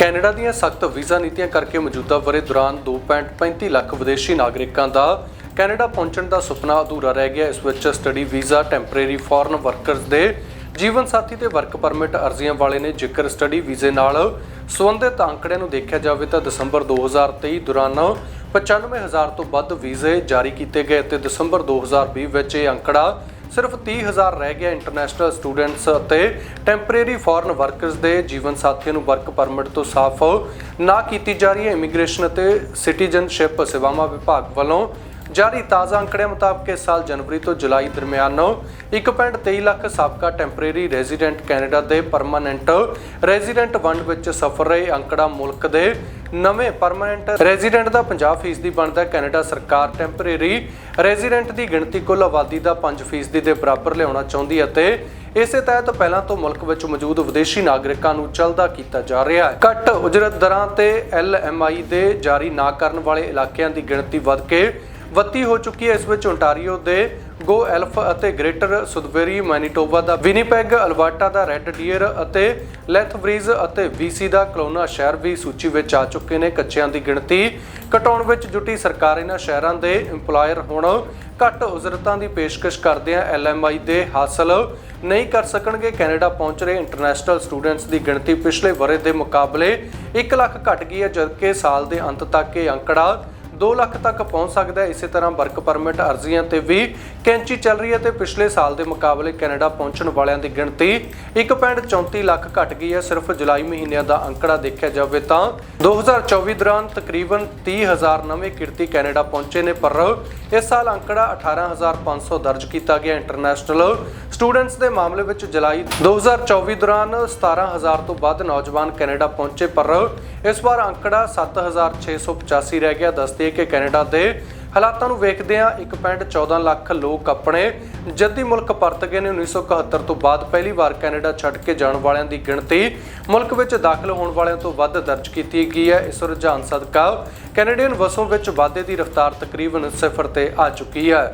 Canada ਦੀਆਂ ਸਖਤ visa ਨੀਤੀਆਂ ਕਰਕੇ ਮੌਜੂਦਾ ਵਰੇ ਦੌਰਾਨ 2.35 ਲੱਖ ਵਿਦੇਸ਼ੀ ਨਾਗਰਿਕਾਂ ਦਾ ਕੈਨੇਡਾ ਪਹੁੰਚਣ ਦਾ ਸੁਪਨਾ ਅਧੂਰਾ ਰਹਿ ਗਿਆ। ਇਸ ਵਿੱਚ study visa, temporary foreign workers ਦੇ ਜੀਵਨ ਸਾਥੀ ਤੇ ਵਰਕ ਪਰਮਿਟ ਅਰਜ਼ੀਆਂ ਵਾਲੇ ਨੇ ਜੇਕਰ ਸਟੱਡੀ ਵੀਜ਼ੇ ਨਾਲ ਸੰਬੰਧਿਤ ਅੰਕੜਿਆਂ ਨੂੰ ਦੇਖਿਆ ਜਾਵੇ ਤਾਂ ਦਸੰਬਰ 2023 ਦੌਰਾਨ 95000 ਤੋਂ ਵੱਧ ਵੀਜ਼ੇ ਜਾਰੀ ਕੀਤੇ ਗਏ ਤੇ ਦਸੰਬਰ 2020 ਵਿੱਚ ਇਹ ਅੰਕੜਾ ਸਿਰਫ 30000 ਰਹਿ ਗਿਆ ਇੰਟਰਨੈਸ਼ਨਲ ਸਟੂਡੈਂਟਸ ਅਤੇ ਟੈਂਪਰੇਰੀ ਫੋਰਨ ਵਰਕਰਸ ਦੇ ਜੀਵਨ ਸਾਥੀਆਂ ਨੂੰ ਵਰਕ ਪਰਮਿਟ ਤੋਂ ਸਾਫ਼ ਨਾ ਕੀਤੀ ਜਾ ਰਹੀ ਹੈ। ਇਮੀਗ੍ਰੇਸ਼ਨ ਅਤੇ ਸਿਟੀਜ਼ਨਸ਼ਿਪ ਸੇਵਾਵਾਂ ਵਿਭਾਗ ਵੱਲੋਂ ਜਾਰੀ ਤਾਜ਼ਾ ਅੰਕੜਿਆਂ ਮੁਤਾਬਕ ਇਸ ਸਾਲ ਜਨਵਰੀ ਤੋਂ ਜੁਲਾਈ ਦਰਮਿਆਨ 1.23 ਲੱਖ ਸਾਬਕਾ ਟੈਂਪਰੇਰੀ ਰੈਜ਼ੀਡੈਂਟ ਕੈਨੇਡਾ ਦੇ ਪਰਮਾਨੈਂਟ ਰੈਜ਼ੀਡੈਂਟ ਵੰਡ ਵਿੱਚ ਸਫਰ ਰਹੇ ਅੰਕੜਾ ਮੁਲਕ ਦੇ ਨਵੇਂ ਪਰਮਾਨੈਂਟ ਰੈਜ਼ੀਡੈਂਟ ਦਾ 50% ਬਣਦਾ ਕੈਨੇਡਾ ਸਰਕਾਰ ਟੈਂਪਰੇਰੀ ਰੈਜ਼ੀਡੈਂਟ ਦੀ ਗਿਣਤੀ ਕੁੱਲ ਆਬਾਦੀ ਦਾ 5% ਦੇ ਬਰਾਬਰ ਲਿਆਉਣਾ ਚਾਹੁੰਦੀ ਹੈ ਤੇ ਇਸੇ ਤਹਿਤ ਪਹਿਲਾਂ ਤੋਂ ਮੁਲਕ ਵਿੱਚ ਮੌਜੂਦ ਵਿਦੇਸ਼ੀ ਨਾਗਰਿਕਾਂ ਨੂੰ ਚਲਦਾ ਕੀਤਾ ਜਾ ਰਿਹਾ ਹੈ। ਘੱਟ ਉਜਰਤ ਦਰਾਂ ਤੇ ਐਲਐਮਆਈ ਦੇ ਜਾਰੀ ਨਾ ਕਰਨ ਵਾਲੇ ਇਲਾਕਿਆਂ ਦੀ ਗਿਣਤੀ ਵੱਧ ਕੇ 32 ਹੋ ਚੁੱਕੀ ਹੈ। ਇਸ ਵਿੱਚ ਓਨਟਾਰੀਓ ਦੇ ਗੋ ਐਲਫ ਅਤੇ ਗ੍ਰੇਟਰ ਸੁਦਵੇਰੀ ਮੈਨੀਟੋਬਾ ਦਾ, ਵਿਨੀਪੈਗ ਅਲਬਰਟਾ ਦਾ ਰੈੱਡ ਡੀਅਰ ਅਤੇ ਲੈਥਬਰੀਜ਼ ਅਤੇ ਵੀਸੀ ਦਾ ਕਲੋਨਾ ਸ਼ਹਿਰ ਵੀ ਸੂਚੀ ਵਿੱਚ ਆ ਚੁੱਕੇ ਨੇ। ਕੱਚਿਆਂ ਦੀ ਗਿਣਤੀ ਘਟਾਉਣ ਵਿੱਚ ਜੁਟੀ ਸਰਕਾਰ ਇਹਨਾਂ ਸ਼ਹਿਰਾਂ ਦੇ EMPLOYER ਹੁਣ ਘੱਟ ਉਜਰਤਾਂ ਦੀ ਪੇਸ਼ਕਸ਼ ਕਰਦੇ ਆ। ਐਲਐਮਆਈ ਦੇ ਹਾਸਲ ਨਹੀਂ ਕਰ ਸਕਣਗੇ। ਕੈਨੇਡਾ ਪਹੁੰਚ ਰਹੇ ਇੰਟਰਨੈਸ਼ਨਲ ਸਟੂਡੈਂਟਸ ਦੀ ਗਿਣਤੀ ਪਿਛਲੇ ਵਰੇ ਦੇ ਮੁਕਾਬਲੇ 1 ਲੱਖ ਘਟ ਗਈ ਹੈ, ਜਦਕਿ ਸਾਲ ਦੇ ਅੰਤ ਤੱਕ ਇਹ ਅੰਕੜਾ 2 ਲੱਖ ਤੱਕ ਪਹੁੰਚ ਸਕਦਾ ਹੈ। ਇਸੇ ਤਰ੍ਹਾਂ ਵਰਕ ਪਰਮਿਟ ਅਰਜ਼ੀਆਂ ਤੇ ਵੀ ਕੈਂਚੀ ਚੱਲ ਰਹੀ ਹੈ ਤੇ ਪਿਛਲੇ ਸਾਲ ਦੇ ਮੁਕਾਬਲੇ ਕੈਨੇਡਾ ਪਹੁੰਚਣ ਵਾਲਿਆਂ ਦੀ ਗਿਣਤੀ 1.34 ਲੱਖ ਘਟ ਗਈ ਹੈ। ਸਿਰਫ ਜੁਲਾਈ ਮਹੀਨਿਆਂ ਦਾ ਅੰਕੜਾ ਦੇਖਿਆ ਜਾਵੇ ਤਾਂ 2024 ਦੌਰਾਨ ਤਕਰੀਬਨ 30000 ਨਵੇਂ ਕਿਰਤੀ ਕੈਨੇਡਾ ਪਹੁੰਚੇ ਨੇ, ਪਰ ਇਸ ਸਾਲ ਅੰਕੜਾ 18500 ਦਰਜ ਕੀਤਾ ਗਿਆ। ਇੰਟਰਨੈਸ਼ਨਲ ਸਟੂਡੈਂਟਸ ਦੇ ਮਾਮਲੇ ਵਿੱਚ ਜੁਲਾਈ 2024 ਦੌਰਾਨ 17000 ਤੋਂ ਵੱਧ ਨੌਜਵਾਨ ਕੈਨੇਡਾ ਪਹੁੰਚੇ, ਪਰ ਇਸ ਵਾਰ ਅੰਕੜਾ 7685 ਰਹਿ ਗਿਆ। ਦੱਸਦੇ ਕਿ ਕੈਨੇਡਾ ਦੇ ਹਾਲਾਤਾਂ ਨੂੰ ਵੇਖਦਿਆਂ 1.14 ਲੱਖ ਲੋਕ ਆਪਣੇ ਜੱਦੀ ਮੁਲਕ ਪਰਤ ਗਏ ਨੇ। 1971 ਤੋਂ ਬਾਅਦ ਪਹਿਲੀ ਵਾਰ ਕੈਨੇਡਾ ਛੱਡ ਕੇ ਜਾਣ ਵਾਲਿਆਂ ਦੀ ਗਿਣਤੀ ਮੁਲਕ ਵਿੱਚ ਦਾਖਲ ਹੋਣ ਵਾਲਿਆਂ ਤੋਂ ਵੱਧ ਦਰਜ ਕੀਤੀ ਗਈ ਹੈ। ਇਸ ਰੁਝਾਨ ਸਦਕਾ ਕੈਨੇਡੀਅਨ ਵਸੋਂ ਵਿੱਚ ਵਾਧੇ ਦੀ ਰਫ਼ਤਾਰ ਤਕਰੀਬਨ ਸਿਫਰ ਤੇ ਆ ਚੁੱਕੀ ਹੈ।